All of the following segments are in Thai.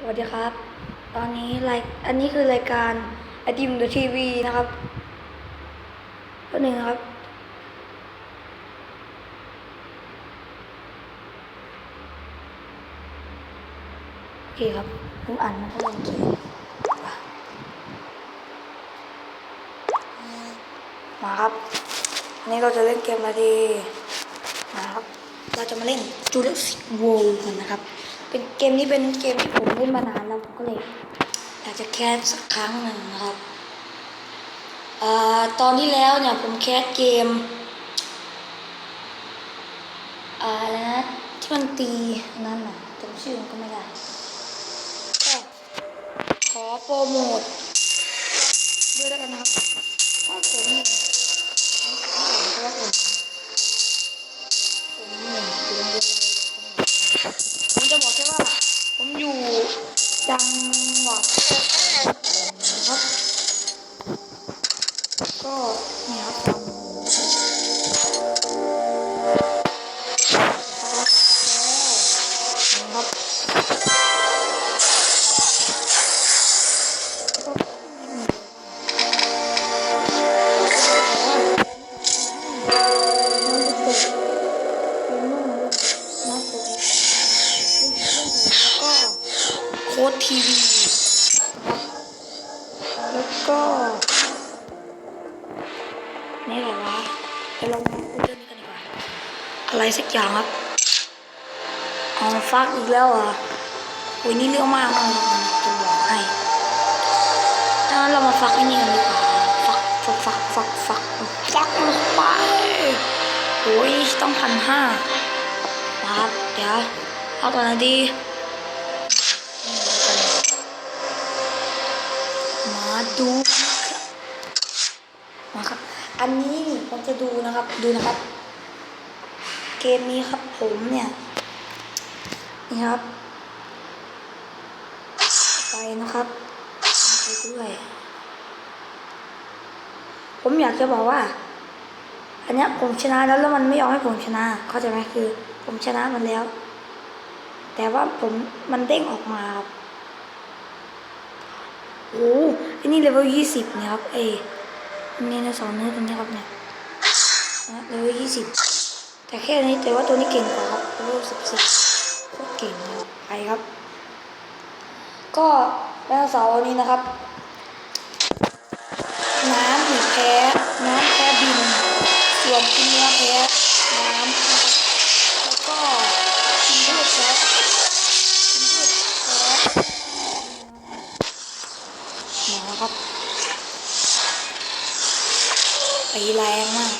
สวัสดีครับ ตอนนี้รายอันนี้คือรายการไอติมเดอะทีวีนะครับตัวหนึ่งครับ โอเคครับผมอ่านมาเท่าไหร่เอกี้มาครับอันนี้เราจะเล่นเกมอะไรดีมาครับ เราจะมาเล่น Jurassic World กันนะครับ เป็นเกมนี้เป็นเกมที่ผมเล่นมานานแล้วผมก็เลยอยากจะแคสสักครั้งหนึ่งนะครับอตอนที่แล้วเนี่ยผมแคสเกมอะไรนะที่มันตีนั่นน่ะจำชื่อมันก็ไม่ได้ขอโปรโมทด้วยแล้วกันนะครับห้องผมนี่ห้องผมเพราว่าผมผมเนี่ยอยู่โรงเรียนอะไรผม จะบอกแค่ว่า ผมอยู่จังหวัด ก็ นี่อะไรวะไปลองดูเรื่องนี้กันดีกว่า อะไรสักอย่างครับอ๋อฟักอีกแล้วอะโอ้ยนี่เรื่องมากเลยจะบอกให้ถ้างั้นเรามาฟักไอ้นี่กันดีกว่าฟักฟักฟักฟักฟักฟักลงไปโอ้ยต้องพันห้าครับเดี๋ยวเอาตัวไหนดี มาดูนะครับมาครับ อันนี้ผมจะดูนะครับ ดูนะครับ เกมนี้ครับผมเนี่ย นี่ครับ ไปนะครับไปด้วย ผมอยากจะบอกว่า อันนี้ผมชนะแล้วแล้วมันไม่ยอมให้ผมชนะ เข้าใจไหมคือ ผมชนะมันแล้ว แต่ว่าผมมันเด้งออกมาครับโอ้ นี่เลเวลยี่สิบเนี่ยครับเอ้นี่นะสองเนื้อตัวนี้ครับเนี่ยนะเลเวลยี่สิบแต่แค่นี้แต่ว่าตัวนี้เก่งกว่าครับเลเวลสิบสิบโคตรเก่งเลยครับไปครับ ก็ไดโนเสาร์อันนี้นะครับ น้ำหรือแพ้ น้ำแพ้บิน ส่วนกินเนื้อแพ้ ครับตีแรงมาก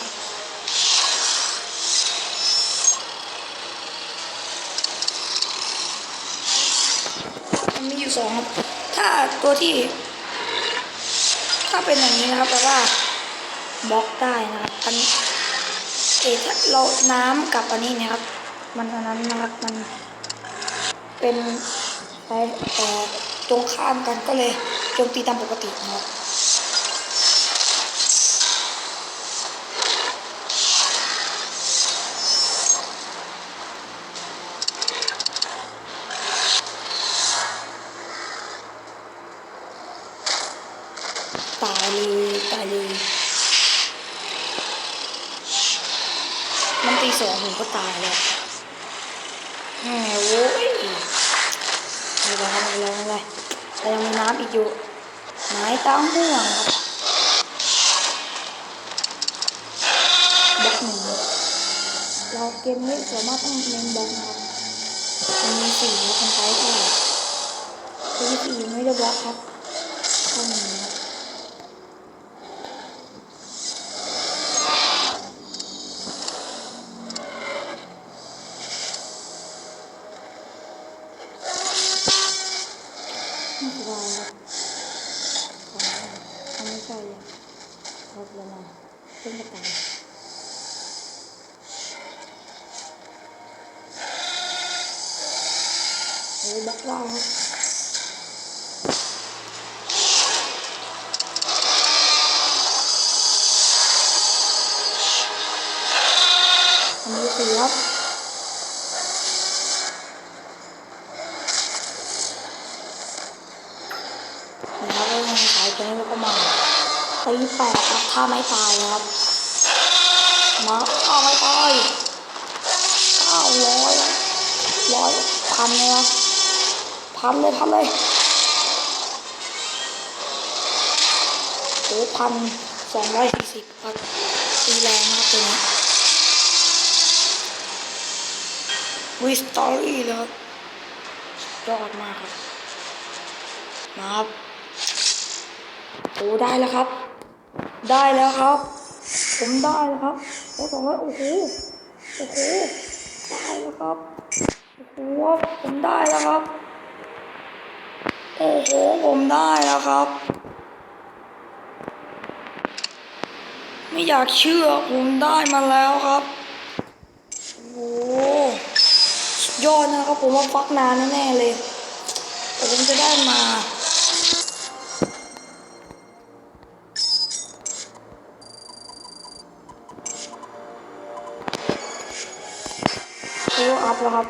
มันมีอยู่สองครับ ถ้าตัวที่ ถ้าเป็นอย่างนี้นะครับแปลว่าบล็อกได้นะครับอันเอถ้าเราน้ำกับอันนี้นะครับ มันอันนั้นนะครับมันเป็นไปเอ่อตรงข้ามกันก็เลย โจมตีตามปกตินะครับตายเลยตายเลยมันตีสองผมก็ตายแล้วแหมโว้ยไม่เป็นไรไม่เป็นไรไม่เป็นไร แต่ยังมีน้ำอีกอยู่ไม้ต้องห่วงครับบล็อกหนึ่งเราเกมนี้สามารถต้องเล่นบล็อกครับมันมีสี่คนใช้เท่าไหร่ตัวที่สี่ไม่ได้บล็อกครับเข้าหนึ่งครับ ไม่สบายครับขอเอาไม่ใช่เลยลบแล้วนะเพิ่งกระต่าย โอ้ยบล็อกได้ครับอันนี้คือครับแล้วก็ยังสายตัวนี้แล้วก็มาตีแปดครับถ้าไม่ตายครับมาเอาไม่ตายเก้าร้อยร้อยพันเลยครับ พันเลยพันเลยโอ้พันสองร้อยสี่สิบครับตีแรงมากตัวนี้วิสตอรี่เลยครับสุดยอดมากครับ มาครับโอ้ได้แล้วครับ ได้แล้วครับ ผมได้แล้วครับโอ้สองร้อยโอ้โหโอ้โหได้แล้วครับโอ้โหผมได้แล้วครับ โอ้โห ผมได้แล้วครับ ไม่อยากเชื่อผมได้มาแล้วครับ โอ้ยอดนะครับผมว่าฟักนานแน่เลย แต่ผมจะได้มาโอ้อัพแล้วครับ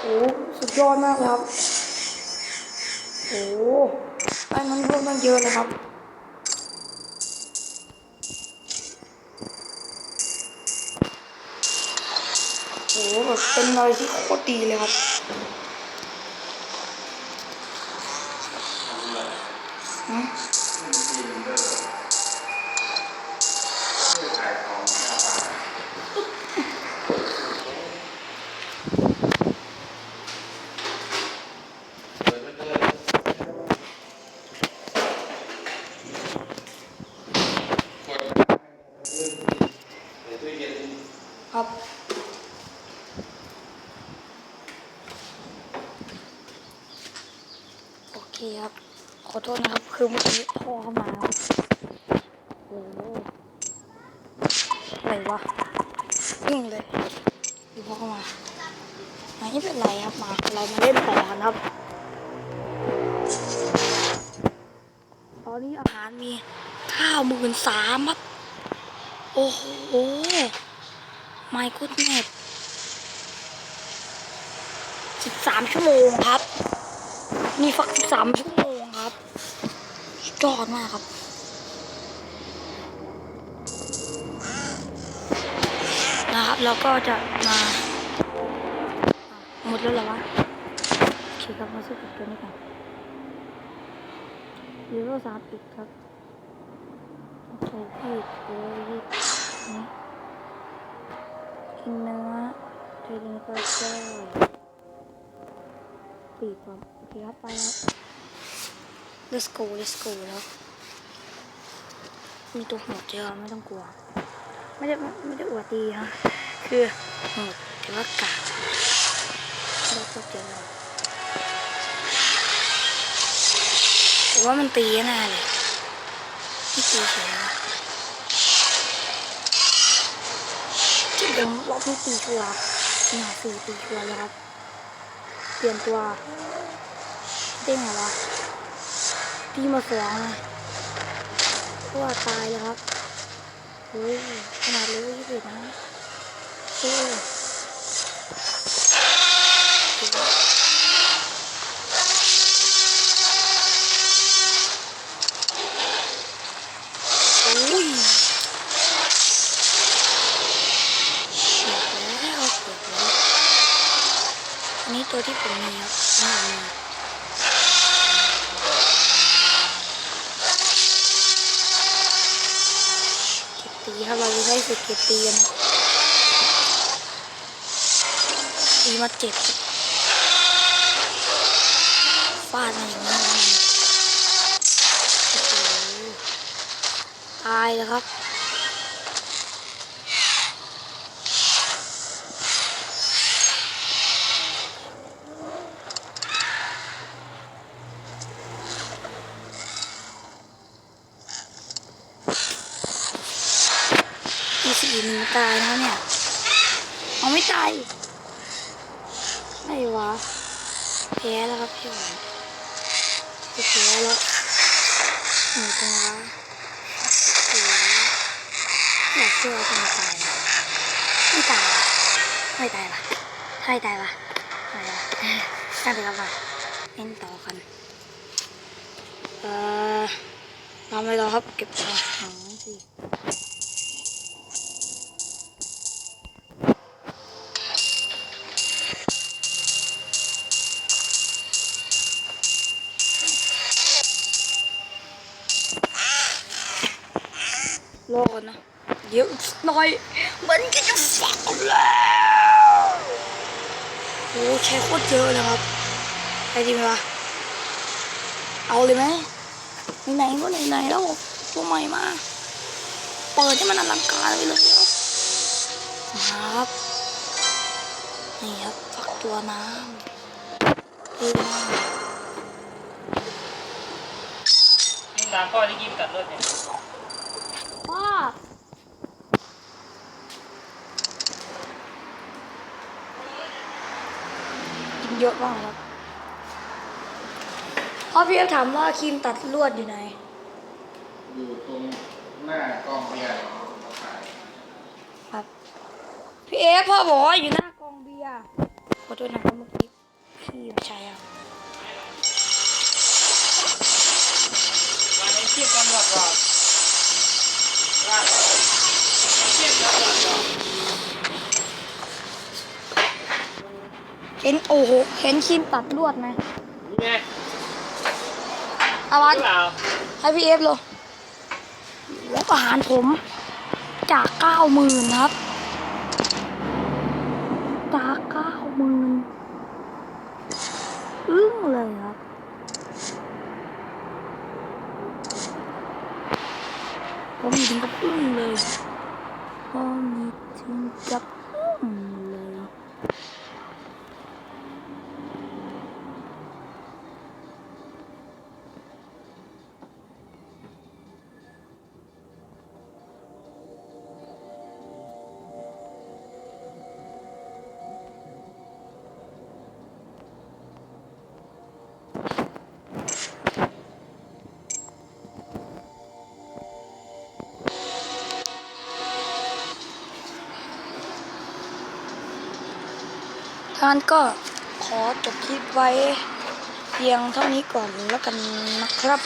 โอ้สุดยอดมากครับ โอ้ไอ้มันเพิ่มตั้งเยอะเลยครับโอ้แบบเป็นอะไรที่โคตรดีเลยครับ ฮะครับ โอเคครับ ขอ โทษนะครับ คือเมื่อกี้พ่อเข้ามาโอ้โหอะไรวะยิ่งเลยดูพ่อเข้ามาไม่เป็นไรครับมาเรามาเล่นต่อกันครับ ตอนนี้อาหารมีข้าวหมื่นสามครับ โอ้โหไม่กุดเน็ตสิบสามชั่วโมงครับ มีฟักสิบสามชั่วโมง ยอดมากครับ นะครับแล้วก็จะมาหมดแล้วเหรอวะโอเคครับมาสู้กับตัวนี้ก่อนเลเวลสามอีกครับโอเคพี่เลยนี่กินเนื้อเทรนเปอร์เจอร์ปีกก่อนโอเคครับไปแล้ว let's go let's go แล้ว มีตัวโหดเยอะไม่ต้องกลัว ไม่ได้ไม่ได้อวดดีฮะ คือโหดแต่ว่ากากแล้วก็เจอเราผมว่ามันตีแน่เลยไม่ตีเฉยนะที่เดิมรอบนี้ตีชัวร์หนาสี่ตีชัวร์แล้วครับ เปลี่ยนตัวเด้งเหรอวะ ตีมาสองเลยว่าตายแล้วครับโอ้ยขนาดเลเวลยี่สิบนะโอ้ยโอ้ยเกือบแล้วเกือบแล้วอันนี้ตัวที่ผมมีครับอันนี้มีเก็บตี ครับเราจะได้สเก็ตตีนตีมาเจ็บฟาดมาอย่างนี้ตายแล้วครับ ตายแล้วเนี่ยเอาไม่ตายไม่วะแพ้แล้วครับพี่หวานแพ้แล้วหนูตรงวะโอ้ยอยากเชื่อว่าจะไม่ตายไม่ตายวะไม่ตายวะใช่ตายวะไม่ตายวะตั้งแต่กับว่าเล่นต่อกันเอ่อทำอะไรต่อครับเก็บอาหารสิ รอก่อนนะ เดี๋ยวหน่อย มันก็จะฝักแล้วโอ้ใช้โคตรเยอะเลยครับไปดีไหมวะเอาเลยไหมไหนๆก็ไหนๆแล้วตัวใหม่มา เปิดให้มันอลังการไปเลยครับนี่ครับฝักตัวน้ำดีมากน้ำก้อนที่กินกัดเลือดเนี่ย ป้ากินเยอะมากครับพ่อพี่เอฟถามว่าครีมตัดลวดอยู่ไหน อยู่ตรงหน้ากองเบียร์เขาขายครับพี่เอฟพ่อบอกว่าอยู่หน้ากองเบียร์ขอโทษนะครับเมื่อกี้พี่ไม่ใช่ครับวันนี้เทียบกันหมดก่อนว่า เทียบกันหมดก่อนเห็นโอ้โหเห็นครีมตัดลวดไหมนี่ไงอาวัหนรือเปล่าให้พี่เอฟเลยแล้วอาหารผมจากเก้าหมื่นครับ จากเก้าหมื่นอึ้งเลยครับผมมีถึงกับอึ้งเลย ผมมี ท่านก็ขอจบคลิปไว้เพียงเท่านี้ก่อนแล้วกันนะครับ